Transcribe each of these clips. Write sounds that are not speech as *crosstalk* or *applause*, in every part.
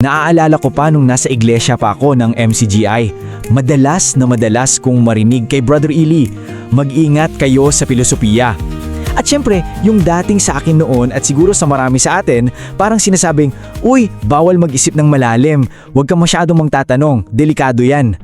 Naaalala ko pa nung nasa iglesia pa ako ng MCGI. Madalas na madalas kong marinig kay Brother Eli, mag-ingat kayo sa filosofiya. At syempre, yung dating sa akin noon at siguro sa marami sa atin, parang sinasabing, Uy, bawal mag-isip ng malalim, huwag kang masyadong magtatanong, delikado yan.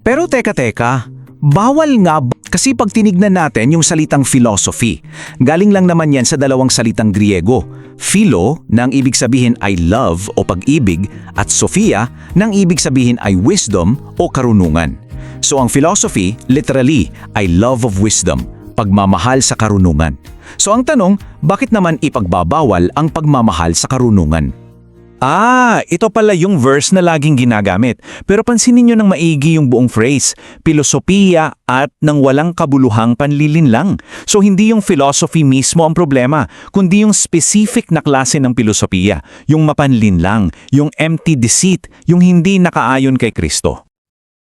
Pero teka teka, bawal nga ba? Kasi pag tinignan natin yung salitang philosophy, galing lang naman yan sa dalawang salitang Griego. Philo, na ang ibig sabihin ay love o pag-ibig, at Sophia, na ang ibig sabihin ay wisdom o karunungan. So ang philosophy, literally, ay love of wisdom, pagmamahal sa karunungan. So ang tanong, bakit naman ipagbabawal ang pagmamahal sa karunungan? Ah, ito pala yung verse na laging ginagamit. Pero pansinin nyo ng maigi yung buong phrase, pilosopiya at ng walang kabuluhang panlilin lang. So hindi yung philosophy mismo ang problema, kundi yung specific na klase ng pilosopiya, yung mapanlin lang, yung empty deceit, yung hindi nakaayon kay Kristo.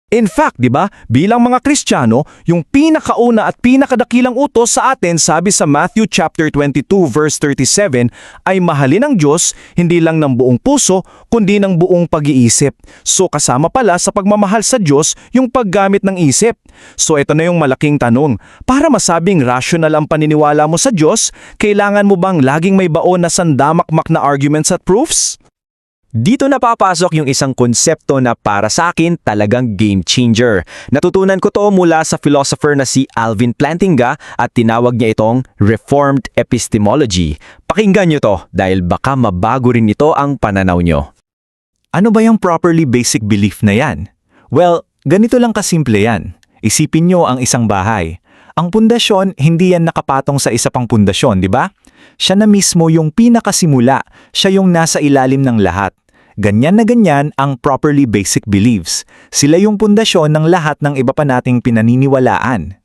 In fact, 'di ba, bilang mga Kristiyano, yung pinakauna at pinakadakilang utos sa atin sabi sa Matthew chapter 22 verse 37 ay mahalin ang Diyos hindi lang ng buong puso kundi ng buong pag-iisip. So kasama pala sa pagmamahal sa Diyos yung paggamit ng isip. So ito na yung malaking tanong. Para masabing rational ang paniniwala mo sa Diyos, kailangan mo bang laging may baon na sandamakmak na arguments at proofs? Dito na papasok yung isang konsepto na para sa akin talagang game changer. Natutunan ko to mula sa philosopher na si Alvin Plantinga at tinawag niya itong Reformed Epistemology. Pakinggan nyo to dahil baka mabago rin ito ang pananaw nyo. Ano ba yung properly basic belief na yan? Well, ganito lang kasimple yan. Isipin nyo ang isang bahay. Ang pundasyon, hindi yan nakapatong sa isa pang pundasyon, di ba? Siya na mismo yung pinakasimula, siya yung nasa ilalim ng lahat. Ganyan na ganyan ang properly basic beliefs. Sila yung pundasyon ng lahat ng iba pa nating pinaniniwalaan.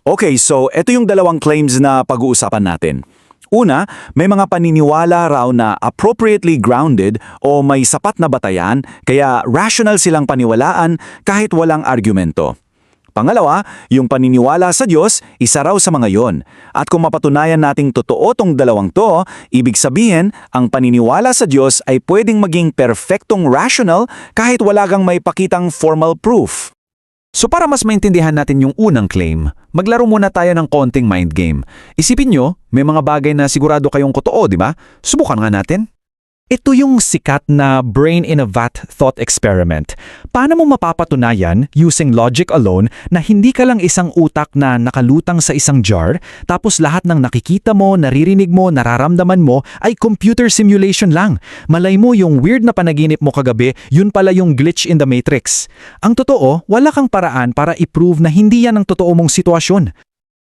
Okay, so ito yung dalawang claims na pag-uusapan natin. Una, may mga paniniwala raw na appropriately grounded o may sapat na batayan kaya rational silang paniwalaan kahit walang argumento. Pangalawa, yung paniniwala sa Diyos, isa raw sa mga yon. At kung mapatunayan nating totoo tong dalawang to, ibig sabihin, ang paniniwala sa Diyos ay pwedeng maging perfectong rational kahit wala kang may pakitang formal proof. So para mas maintindihan natin yung unang claim, maglaro muna tayo ng konting mind game. Isipin nyo, may mga bagay na sigurado kayong totoo, di ba? Subukan nga natin. Ito yung sikat na brain in a vat thought experiment. Paano mo mapapatunayan using logic alone na hindi ka lang isang utak na nakalutang sa isang jar tapos lahat ng nakikita mo, naririnig mo, nararamdaman mo ay computer simulation lang. Malay mo yung weird na panaginip mo kagabi, yun pala yung glitch in the matrix. Ang totoo, wala kang paraan para i-prove na hindi yan ang totoo mong sitwasyon.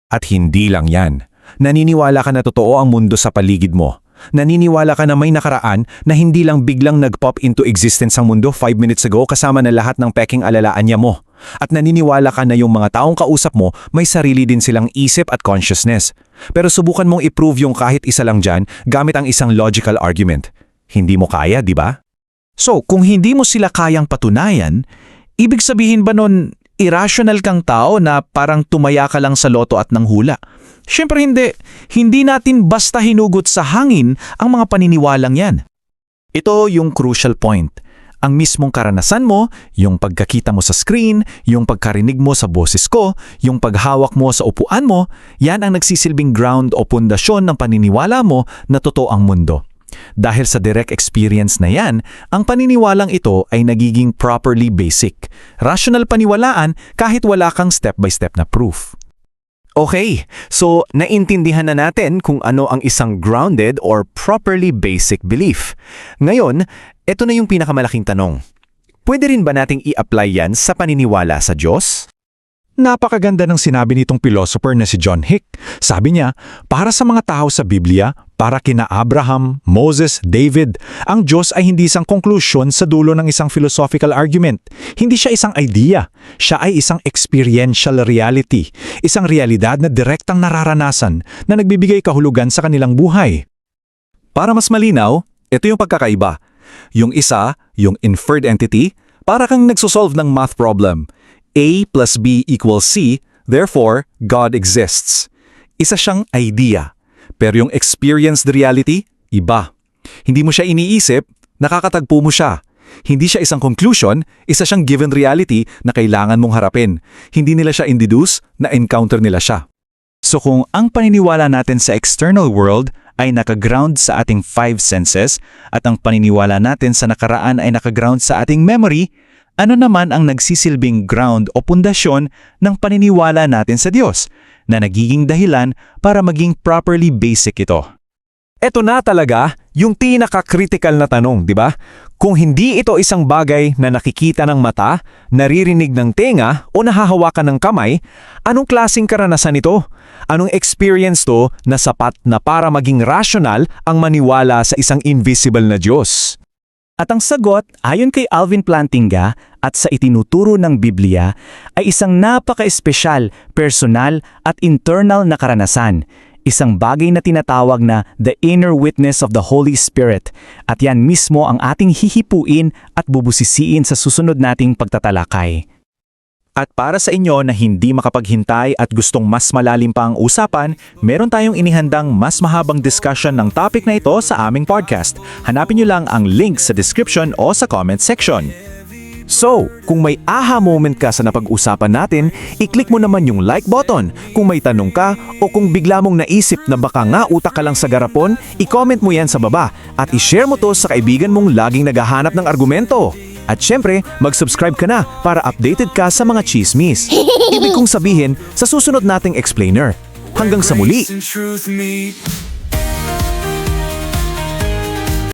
At hindi lang yan. Naniniwala ka na totoo ang mundo sa paligid mo. Naniniwala ka na may nakaraan na hindi lang biglang nag-pop into existence ang mundo 5 minutes ago kasama na lahat ng peking alalaan niya mo. At naniniwala ka na yung mga taong kausap mo may sarili din silang isip at consciousness. Pero subukan mong i-prove yung kahit isa lang dyan gamit ang isang logical argument. Hindi mo kaya, di ba? So, kung hindi mo sila kayang patunayan, ibig sabihin ba nun irrational kang tao na parang tumaya ka lang sa loto at nang hula? Siyempre hindi. Hindi natin basta hinugot sa hangin ang mga paniniwalang yan. Ito yung crucial point. Ang mismong karanasan mo, yung pagkakita mo sa screen, yung pagkarinig mo sa boses ko, yung paghawak mo sa upuan mo, yan ang nagsisilbing ground o pundasyon ng paniniwala mo na totoo ang mundo. Dahil sa direct experience na yan, ang paniniwalang ito ay nagiging properly basic. Rational paniwalaan kahit wala kang step-by-step na proof. Okay, so naintindihan na natin kung ano ang isang grounded or properly basic belief. Ngayon, ito na yung pinakamalaking tanong. Pwede rin ba nating i-apply yan sa paniniwala sa Diyos? Napakaganda ng sinabi nitong philosopher na si John Hick. Sabi niya, para sa mga tao sa Biblia, para kina Abraham, Moses, David, ang Diyos ay hindi isang konklusyon sa dulo ng isang philosophical argument. Hindi siya isang idea. Siya ay isang experiential reality. Isang realidad na direktang nararanasan na nagbibigay kahulugan sa kanilang buhay. Para mas malinaw, ito yung pagkakaiba. Yung isa, yung inferred entity, para kang nagsosolve ng math problem. A plus B equals C, therefore, God exists. Isa siyang idea. Pero yung experienced reality, iba. Hindi mo siya iniisip, nakakatagpo mo siya. Hindi siya isang conclusion, isa siyang given reality na kailangan mong harapin. Hindi nila siya induce, na-encounter nila siya. So kung ang paniniwala natin sa external world ay nakaground sa ating five senses at ang paniniwala natin sa nakaraan ay nakaground sa ating memory, ano naman ang nagsisilbing ground o pundasyon ng paniniwala natin sa Diyos na nagiging dahilan para maging properly basic ito? Ito na talaga yung pinaka-critical na tanong, di ba? Kung hindi ito isang bagay na nakikita ng mata, naririnig ng tenga o nahahawakan ng kamay, anong klasing karanasan ito? Anong experience to na sapat na para maging rational ang maniwala sa isang invisible na Diyos? At ang sagot, ayon kay Alvin Plantinga at sa itinuturo ng Biblia, ay isang napaka-espesyal, personal at internal na karanasan. Isang bagay na tinatawag na the inner witness of the Holy Spirit at yan mismo ang ating hihipuin at bubusisiin sa susunod nating pagtatalakay. At para sa inyo na hindi makapaghintay at gustong mas malalim pa ang usapan, meron tayong inihandang mas mahabang discussion ng topic na ito sa aming podcast. Hanapin niyo lang ang link sa description o sa comment section. So, kung may aha moment ka sa napag-usapan natin, i-click mo naman yung like button. Kung may tanong ka o kung bigla mong naisip na baka nga utak ka lang sa garapon, i-comment mo yan sa baba at i-share mo to sa kaibigan mong laging naghahanap ng argumento. At syempre, mag-subscribe ka na para updated ka sa mga chismis. *laughs* Ibig kong sabihin, sa susunod nating explainer. Hanggang sa muli!